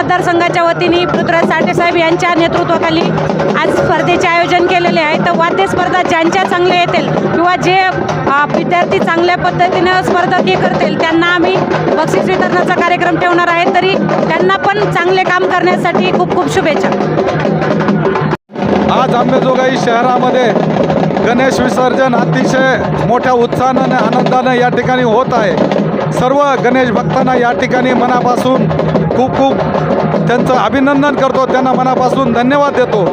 मतदारसंघाच्या वतीने पृथ्वीराज साठेसाहेब यांच्या नेतृत्वाखाली आज स्पर्धेचे आयोजन केलेले आहे. तर वाद्य स्पर्धा ज्यांच्या चांगल्या येतील किंवा जे विद्यार्थी चांगल्या पद्धतीनं स्पर्धकीय करतील त्यांना आम्ही बक्षीस वितरणाचा कार्यक्रम ठेवणार आहे. तरी त्यांना पण चांगले काम करण्यासाठी खूप खूप शुभेच्छा. आज अंबेजोगाई शहरामध्ये गणेश विसर्जन अतिशय मोठ्या उत्साहानं आणि आनंदानं या ठिकाणी होत आहे. सर्व गणेश भक्तांना या ठिकाणी मनापासून खूप खूप त्यांचं अभिनंदन करतो. त्यांना मनापासून धन्यवाद देतो.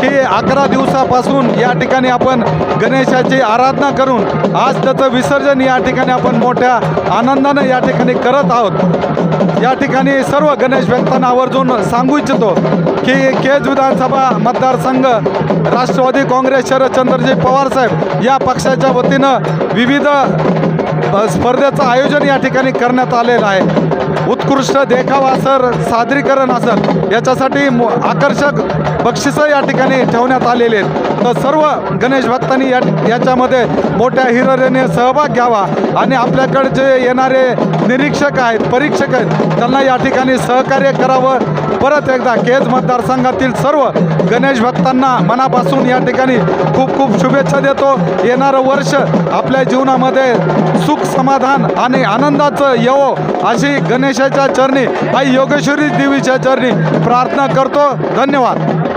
की अकरा दिवसापासून या ठिकाणी आपण गणेशाची आराधना करून आज त्याचं विसर्जन या ठिकाणी आपण मोठ्या आनंदानं या ठिकाणी करत आहोत. या ठिकाणी सर्व गणेश भक्तांना आवर्जून सांगू इच्छितो की केज विधानसभा मतदारसंघ राष्ट्रवादी काँग्रेस शरदचंद्रजी पवार साहेब या पक्षाच्या वतीनं विविध स्पर्धेचं आयोजन या ठिकाणी करण्यात आलेलं आहे. उत्कृष्ट देखावा सर सादरीकरण असं याच्यासाठी आकर्षक बक्षिसं या ठिकाणी ठेवण्यात आलेली आहेत. तर सर्व गणेश भक्तांनी या याच्यामध्ये मोठ्या हिररेने सहभाग घ्यावा आणि आपल्याकडे जे येणारे निरीक्षक आहेत परीक्षक आहेत. त्यांना या ठिकाणी सहकार्य करावं. परत एकदा केज मतदारसंघातील सर्व गणेश भक्तांना मनापासून या ठिकाणी खूप खूप शुभेच्छा देतो. येणारं वर्ष आपल्या जीवनामध्ये सुख समाधान आणि आनंदाचं येवो अशी गणेशाच्या चरणी आई योगेश्वरी देवीच्या चरणी प्रार्थना करतो. धन्यवाद.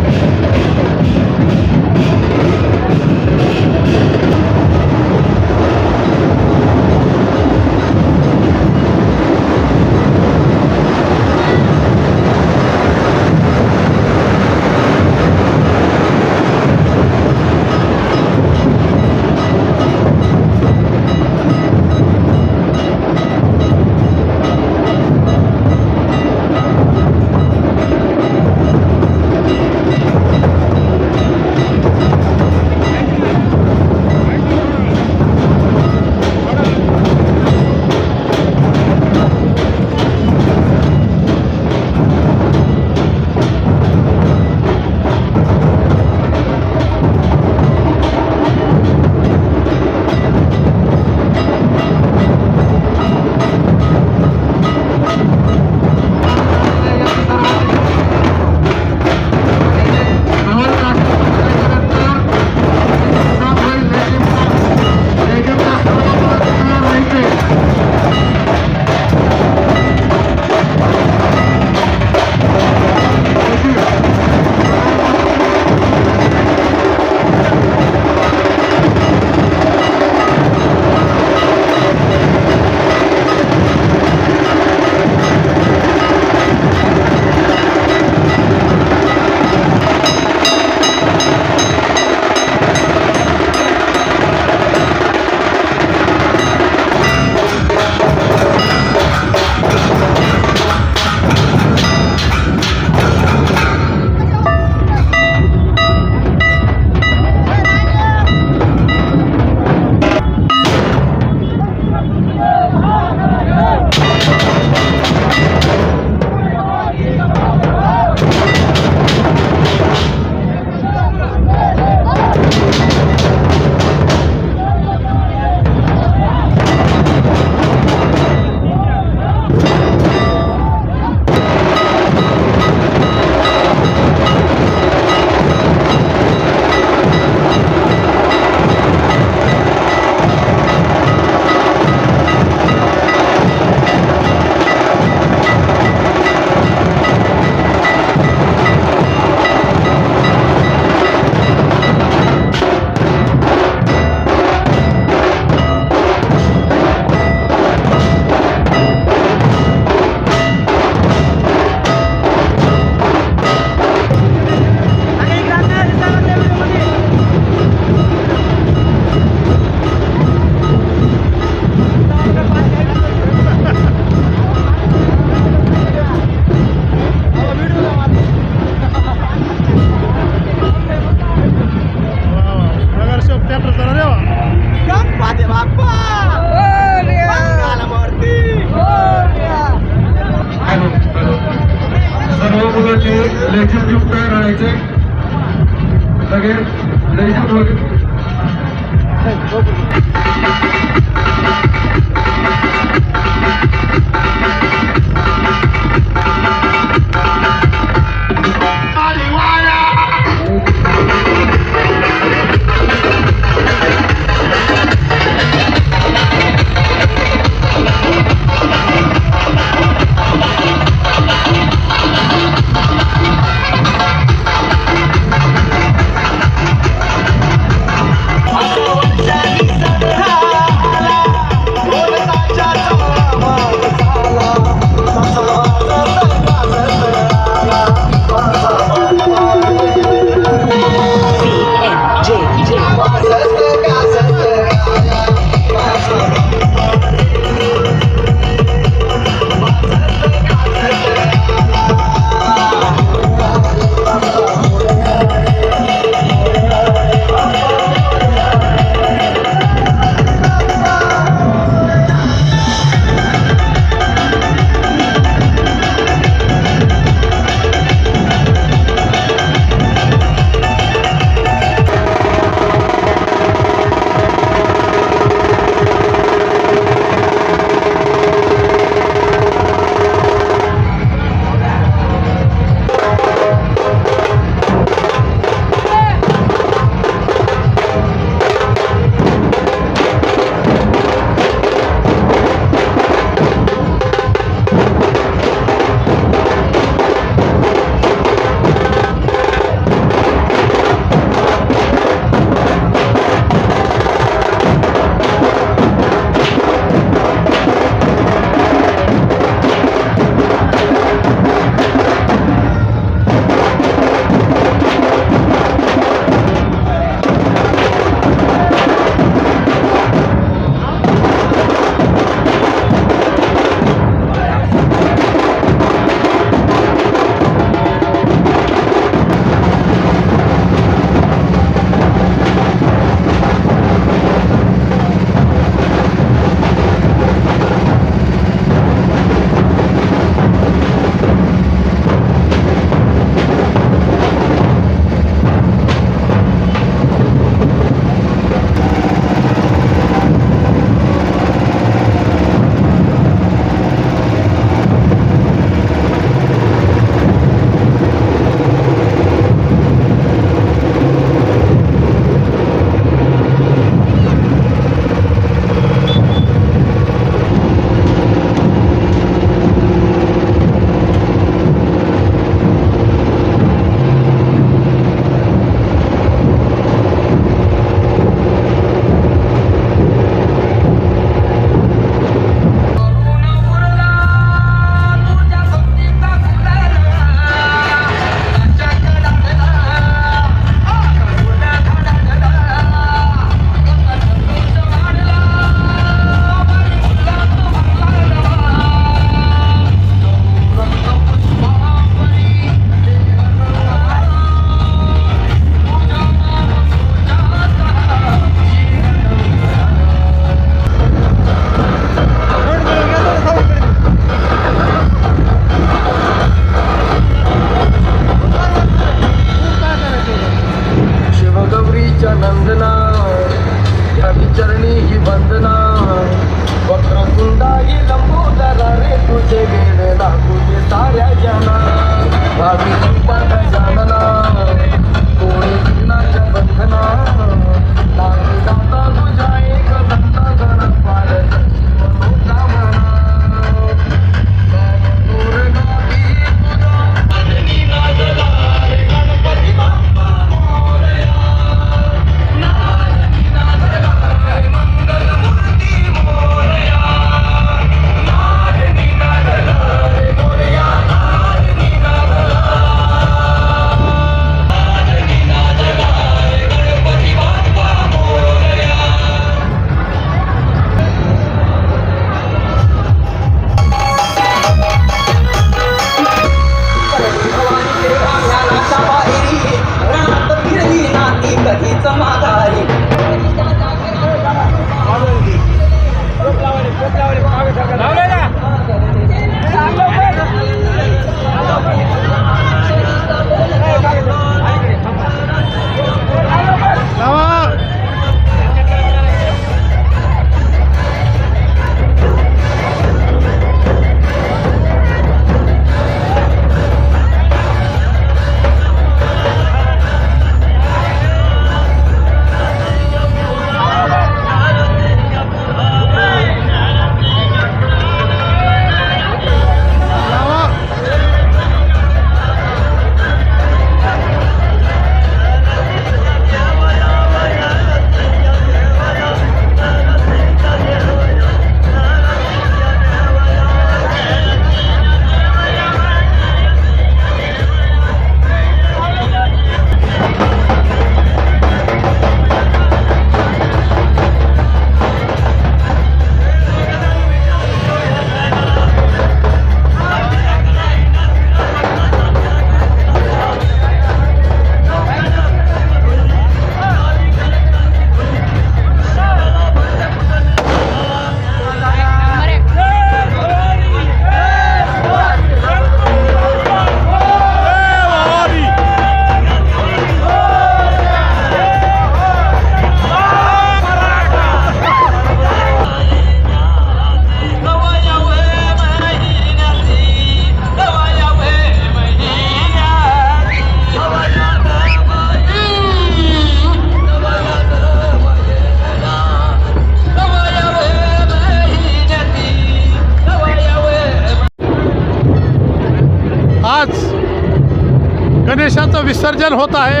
विसर्जन होत आहे.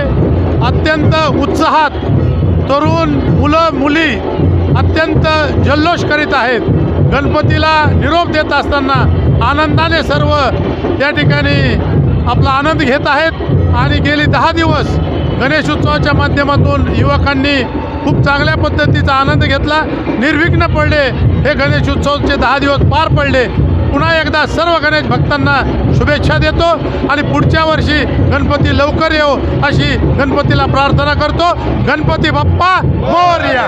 अत्यंत उत्साहात तरुण मुलं मुली अत्यंत जल्लोष करीत आहेत. गणपतीला निरोप देत असताना आनंदाने सर्व या ठिकाणी आपला आनंद घेत आहेत. आणि गेली दहा दिवस गणेशोत्सवाच्या माध्यमातून युवकांनी खूप चांगल्या पद्धतीचा आनंद घेतला. निर्विघ्न पडले. हे गणेशोत्सवचे दहा दिवस पार पडले. पुन्हा एकदा सर्व गणेश भक्तांना शुभेच्छा देतो आणि पुढच्या वर्षी गणपती लवकर येऊ अशी गणपतीला प्रार्थना करतो. गणपती बाप्पा मोर्या!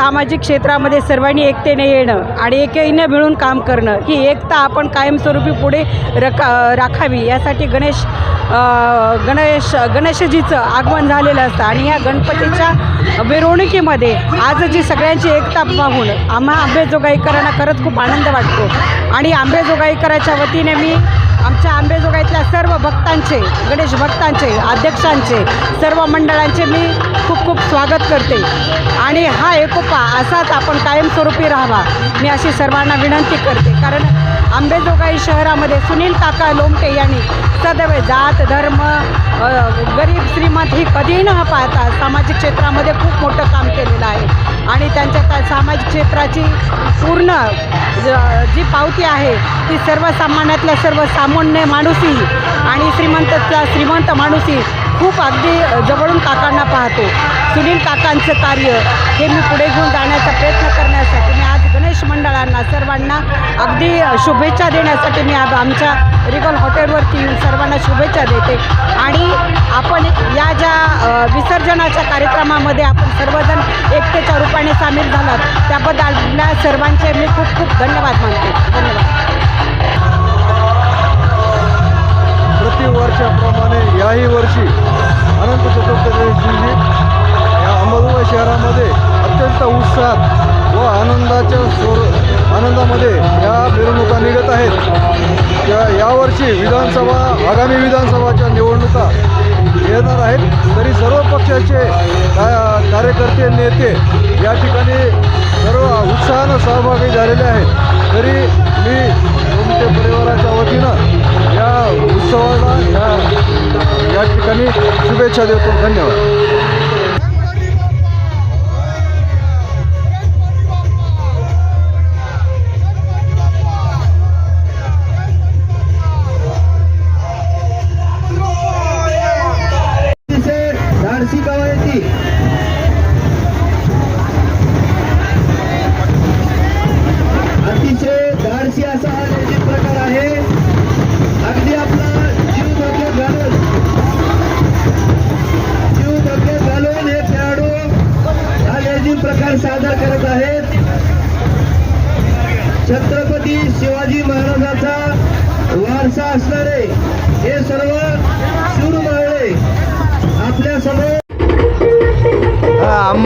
सामाजिक क्षेत्रामध्ये सर्वांनी एकतेने येणं आणि एकेईनं मिळून काम करणं ही एकता आपण कायमस्वरूपी पुढे रका राखावी यासाठी गणेश गणेश गणेशजीचं आगमन झालेलं असतं. आणि या गणपतीच्या मिरवणुकीमध्ये आज जी सगळ्यांची एकता पाहून आम्हा आंबेजोगाईकरांना खरंच खूप आनंद वाटतो. आणि आंबेजोगाईकराच्या वतीने मी आमच्या आंबेजोगाईतल्या सर्व भक्तांचे गणेश भक्तांचे अध्यक्षांचे सर्व मंडळांचे मी खूप खूप स्वागत करते. आणि हा एकोपा असाच आपण कायमस्वरूपी राहावा मी अशी सर्वांना विनंती करते. कारण आंबेजोगाई शहरामध्ये सुनील काका लोमटे यांनी सदैव जात धर्म गरीब श्रीमंत ही कधीही न पाहता सामाजिक क्षेत्रामध्ये खूप मोठं काम केलेलं आहे. आणि त्यांच्या त्या सामाजिक क्षेत्राची पूर्ण ज- जी पावती आहे ती सर्वसामान्यातल्या सर्व सामान्य माणूसही आणि श्रीमंतातला श्रीमंत माणूसही खूप अगदी जवळून काकांना पाहतो. सुनील काकांचं कार्य हे मी पुढे घेऊन जाण्याचा प्रयत्न करण्यासाठी मी आज गणेश मंडळांना सर्वांना अगदी शुभेच्छा देण्यासाठी मी आज आमच्या रिगल हॉटेलवरती येऊन सर्वांना शुभेच्छा देते. आणि आपण या ज्या विसर्जनाच्या कार्यक्रमामध्ये आपण सर्वजण एकतेच्या रूपाने सामील झालात त्याबद्दल सर्वांचे मी खूप खूप धन्यवाद मानते. धन्यवाद. प्रतिवर्षाप्रमाणे याही वर्षी अनंत चतुर्थी या अंबाजोगाई शहरामध्ये अत्यंत उत्साहात व आनंदाच्या स्वर आनंदामध्ये या मिरवणुका निघत आहेत. त्या यावर्षी विधानसभा आगामी विधानसभाच्या निवडणुका येणार आहेत. तरी सर्व पक्षाचे का कार्यकर्ते नेते या ठिकाणी सर्व उत्साहानं सहभागी झालेले आहेत. तरी मी तुमच्या परिवाराच्या वतीनं या उत्सवाला या या ठिकाणी शुभेच्छा देतो. धन्यवाद.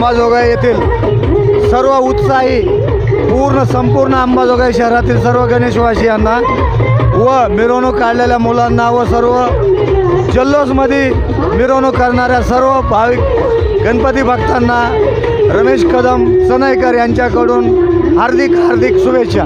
अंबाजोगाई येथील सर्व उत्साही पूर्ण संपूर्ण अंबाजोगाई शहरातील सर्व गणेशवासियांना व मिरवणूक काढलेल्या मुलांना व सर्व जल्लोषमध्ये मिरवणूक करणाऱ्या सर्व भाविक गणपती भक्तांना रमेश कदम सनयकर यांच्याकडून हार्दिक हार्दिक शुभेच्छा.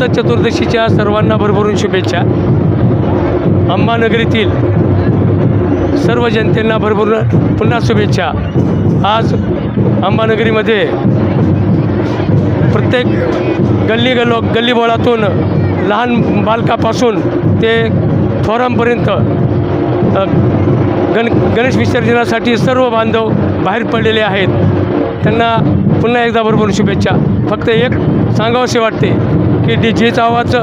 अनंत चतुर्दशीच्या सर्वांना भरभरून शुभेच्छा. अंबानगरीतील सर्व जनतेला भरभरून पुन्हा शुभेच्छा. आज अंबानगरीमध्ये प्रत्येक गल्ली गलो गल्लीबोळातून लहान बालकापासून ते थोरांपर्यंत गण गणेश विसर्जनासाठी सर्व बांधव बाहेर पडलेले आहेत. त्यांना पुन्हा एकदा भरभरून शुभेच्छा. फक्त एक सांगावसे वाटते की डी जेचा आवाज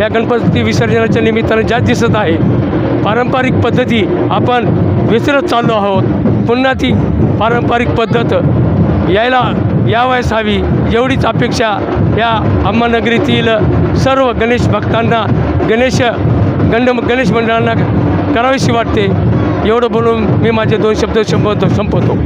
या गणपती विसर्जनाच्या निमित्तानं जास्त दिसत आहे पारंपरिक पद्धती आपण विसरत चाललो आहोत. पुन्हा ती पारंपरिक पद्धत यायला यावयास हवी एवढीच अपेक्षा या अंबानगरीतील सर्व गणेश भक्तांना गणेश गंड गणेश मंडळांना करावीशी वाटते. एवढं बोलून मी माझे दोन शब्द संपवतो संपवतो.